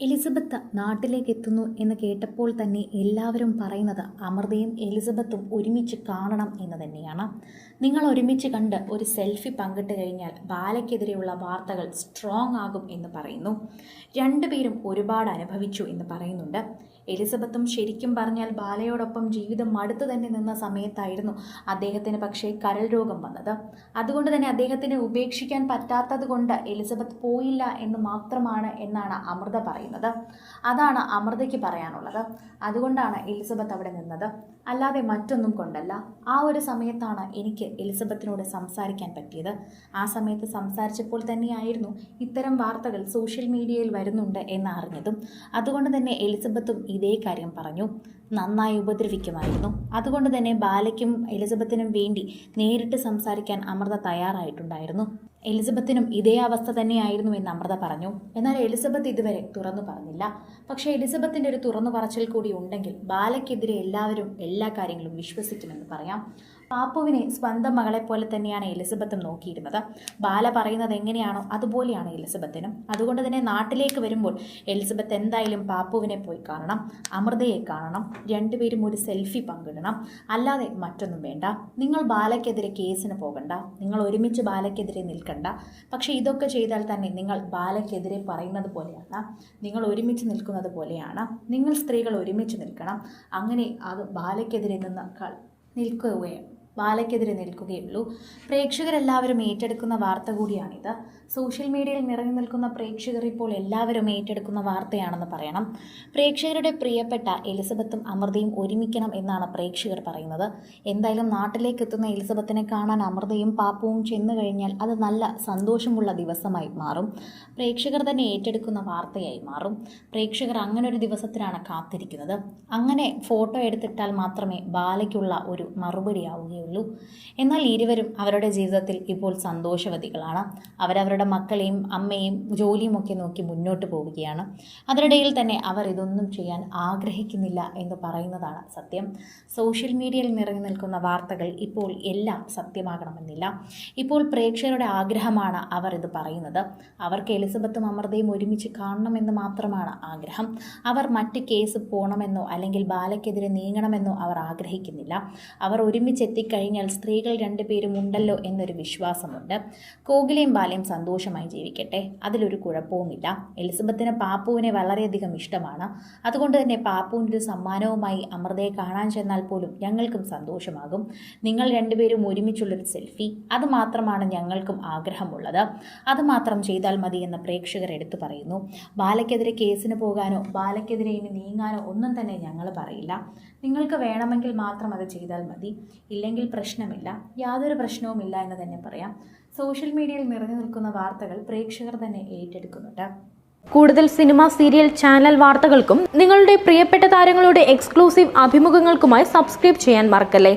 Elizabeth നാട്ടിലേക്ക് എത്തുന്നു എന്ന് കേട്ടപ്പോൾ തന്നെ എല്ലാവരും പറയുന്നത് അമൃതയും എലിസബത്തും ഒരുമിച്ച് കാണണം എന്ന് തന്നെയാണ്. നിങ്ങൾ ഒരുമിച്ച് കണ്ട് ഒരു സെൽഫി പങ്കിട്ട് കഴിഞ്ഞാൽ ബാലയ്ക്കെതിരെയുള്ള വാർത്തകൾ സ്ട്രോങ് ആകും എന്ന് പറയുന്നു. രണ്ടുപേരും ഒരുപാട് അനുഭവിച്ചു എന്ന് പറയുന്നുണ്ട്. എലിസബത്തും ശരിക്കും പറഞ്ഞാൽ ബാലയോടൊപ്പം ജീവിതം അടുത്ത് തന്നെ നിന്ന സമയത്തായിരുന്നു അദ്ദേഹത്തിന് പക്ഷേ കരൾ രോഗം വന്നത്. അതുകൊണ്ട് തന്നെ അദ്ദേഹത്തിന് ഉപേക്ഷിക്കാൻ പറ്റാത്തത് കൊണ്ട് എലിസബത്ത് പോയില്ല എന്ന് മാത്രമാണ് എന്നാണ് അമൃത പറയുന്നത്. അതാണ് അമൃതയ്ക്ക് പറയാനുള്ളത്. അതുകൊണ്ടാണ് എലിസബത്ത് അവിടെ നിന്നത്. അല്ലാതെ മറ്റൊന്നും കൊണ്ടല്ല. ആ ഒരു സമയത്താണ് എനിക്ക് എലിസബത്തിനോട് സംസാരിക്കാൻ പറ്റിയത്. ആ സമയത്ത് സംസാരിച്ചപ്പോൾ തന്നെയായിരുന്നു ഇത്തരം വാർത്തകൾ സോഷ്യൽ മീഡിയയിൽ വരുന്നുണ്ട് എന്ന് അറിഞ്ഞതും അതുകൊണ്ട് തന്നെ എലിസബത്തും ഇതേ കാര്യം പറഞ്ഞു. നന്നായി ഉപദ്രവിക്കുമായിരുന്നു. അതുകൊണ്ട് തന്നെ ബാലയ്ക്കും എലിസബത്തിനും വേണ്ടി നേരിട്ട് സംസാരിക്കാൻ അമൃത തയ്യാറായിട്ടുണ്ടായിരുന്നു. എലിസബത്തിനും ഇതേ അവസ്ഥ തന്നെയായിരുന്നു എന്ന് അമൃത പറഞ്ഞു. എന്നാൽ എലിസബത്ത് ഇതുവരെ തുറന്നു പറഞ്ഞില്ല. പക്ഷേ എലിസബത്തിന്റെ ഒരു തുറന്നു പറച്ചിൽ കൂടി ഉണ്ടെങ്കിൽ ബാലയ്ക്കെതിരെ എല്ലാവരും എല്ലാ കാര്യങ്ങളും വിശ്വസിക്കുമെന്ന് പറയാം. പാപ്പുവിനെ സ്വന്തം മകളെ പോലെ തന്നെയാണ് എലിസബത്തും നോക്കിയിരുന്നത്. ബാല പറയുന്നത് എങ്ങനെയാണോ അതുപോലെയാണ് എലിസബത്തിനും. അതുകൊണ്ട് തന്നെ നാട്ടിലേക്ക് വരുമ്പോൾ എലിസബത്ത് എന്തായാലും പാപ്പുവിനെ പോയി കാണണം അമൃതയെ കാണണം രണ്ടുപേരും ഒരു സെൽഫി പങ്കിടണം. അല്ലാതെ മറ്റൊന്നും വേണ്ട. നിങ്ങൾ ബാലയ്ക്കെതിരെ കേസിന് പോകണ്ട. നിങ്ങൾ ഒരുമിച്ച് ബാലയ്ക്കെതിരെ നിൽക്കണ്ട. പക്ഷേ ഇതൊക്കെ ചെയ്താൽ തന്നെ നിങ്ങൾ ബാലയ്ക്കെതിരെ പറയുന്നത് പോലെയാണ്. നിങ്ങൾ ഒരുമിച്ച് നിൽക്കുന്നത് പോലെയാണ്. നിങ്ങൾ സ്ത്രീകൾ ഒരുമിച്ച് നിൽക്കണം. അങ്ങനെ അത് ബാലയ്ക്കെതിരെ നിന്ന് കൾ നിൽക്കുകയും ബാലയ്ക്കെതിരെ നിൽക്കുകയുള്ളൂ. പ്രേക്ഷകരെല്ലാവരും ഏറ്റെടുക്കുന്ന വാർത്ത കൂടിയാണിത്. സോഷ്യൽ മീഡിയയിൽ നിറഞ്ഞു നിൽക്കുന്ന പ്രേക്ഷകർ ഇപ്പോൾ എല്ലാവരും ഏറ്റെടുക്കുന്ന വാർത്തയാണെന്ന് പറയണം. പ്രേക്ഷകരുടെ പ്രിയപ്പെട്ട എലിസബത്തും അമൃതയും ഒരുമിക്കണം എന്നാണ് പ്രേക്ഷകർ പറയുന്നത്. എന്തായാലും നാട്ടിലേക്ക് എത്തുന്ന എലിസബത്തിനെ കാണാൻ അമൃതയും പാപ്പവും ചെന്നു കഴിഞ്ഞാൽ അത് നല്ല സന്തോഷമുള്ള ദിവസമായി മാറും. പ്രേക്ഷകർ തന്നെ ഏറ്റെടുക്കുന്ന വാർത്തയായി മാറും. പ്രേക്ഷകർ അങ്ങനെ ഒരു ദിവസത്തിനാണ് കാത്തിരിക്കുന്നത്. അങ്ങനെ ഫോട്ടോ എടുത്തിട്ടാൽ മാത്രമേ ബാലയ്ക്കുള്ള ഒരു മറുപടിയാവുകയുള്ളൂ എന്നാൽ ഇരുവരും അവരുടെ ജീവിതത്തിൽ ഇപ്പോൾ സന്തോഷവതികളാണ്. അവരവരുടെ മക്കളെയും അമ്മയും ജോലിയും ഒക്കെ നോക്കി മുന്നോട്ട് പോവുകയാണ്. അതിനിടയിൽ തന്നെ അവർ ഇതൊന്നും ചെയ്യാൻ ആഗ്രഹിക്കുന്നില്ല എന്ന് പറയുന്നതാണ് സത്യം. സോഷ്യൽ മീഡിയയിൽ നിറഞ്ഞു നിൽക്കുന്ന വാർത്തകൾ ഇപ്പോൾ എല്ലാം സത്യമാകണമെന്നില്ല. ഇപ്പോൾ പ്രേക്ഷകരുടെ ആഗ്രഹമാണ് അവർ ഇത് പറയുന്നത്. അവർക്ക് എലിസബത്തും അമൃതയും ഒരുമിച്ച് കാണണമെന്ന് മാത്രമാണ് ആഗ്രഹം. അവർ മറ്റ് കേസ് പോകണമെന്നോ അല്ലെങ്കിൽ ബാലയ്ക്കെതിരെ നീങ്ങണമെന്നോ അവർ ആഗ്രഹിക്കുന്നില്ല. അവർ ഒരുമിച്ച് എത്തിക്കഴിഞ്ഞാൽ സ്ത്രീകൾ രണ്ടുപേരും ഉണ്ടല്ലോ എന്നൊരു വിശ്വാസമുണ്ട്. കോകിലയും ബാലയും സന്തോഷമായി ജീവിക്കട്ടെ. അതിലൊരു കുഴപ്പവുമില്ല. എലിസബത്തിന് പാപ്പുവിനെ വളരെയധികം ഇഷ്ടമാണ്. അതുകൊണ്ട് തന്നെ പാപ്പുവിന്റെ ഒരു സമ്മാനവുമായി അമൃതയെ കാണാൻ ചെന്നാൽ പോലും ഞങ്ങൾക്കും സന്തോഷമാകും. നിങ്ങൾ രണ്ടുപേരും ഒരുമിച്ചുള്ളൊരു സെൽഫി. അത് മാത്രമാണ് ഞങ്ങൾക്കും ആഗ്രഹമുള്ളത്. അത് മാത്രം ചെയ്താൽ മതി എന്ന് പ്രേക്ഷകർ എടുത്തു പറയുന്നു. ബാലയ്ക്കെതിരെ കേസിന് പോകാനോ ബാലയ്ക്കെതിരെ ഇനി നീങ്ങാനോ ഒന്നും തന്നെ ഞങ്ങൾ പറയില്ല. നിങ്ങൾക്ക് വേണമെങ്കിൽ മാത്രം അത് ചെയ്താൽ മതി. ഇല്ലെങ്കിൽ പ്രശ്നമില്ല. യാതൊരു പ്രശ്നവുമില്ല എന്ന് തന്നെ പറയാം. സോഷ്യൽ മീഡിയയിൽ നിറഞ്ഞു നിൽക്കുന്ന വാർത്തകൾ പ്രേക്ഷകർ തന്നെ ഏറ്റെടുക്കുന്നുണ്ട്. കൂടുതൽ സിനിമ സീരിയൽ ചാനൽ വാർത്തകൾക്കും നിങ്ങളുടെ പ്രിയപ്പെട്ട താരങ്ങളുടെ എക്സ്ക്ലൂസീവ് അഭിമുഖങ്ങൾക്കുമായി സബ്സ്ക്രൈബ് ചെയ്യാൻ മറക്കല്ലേ?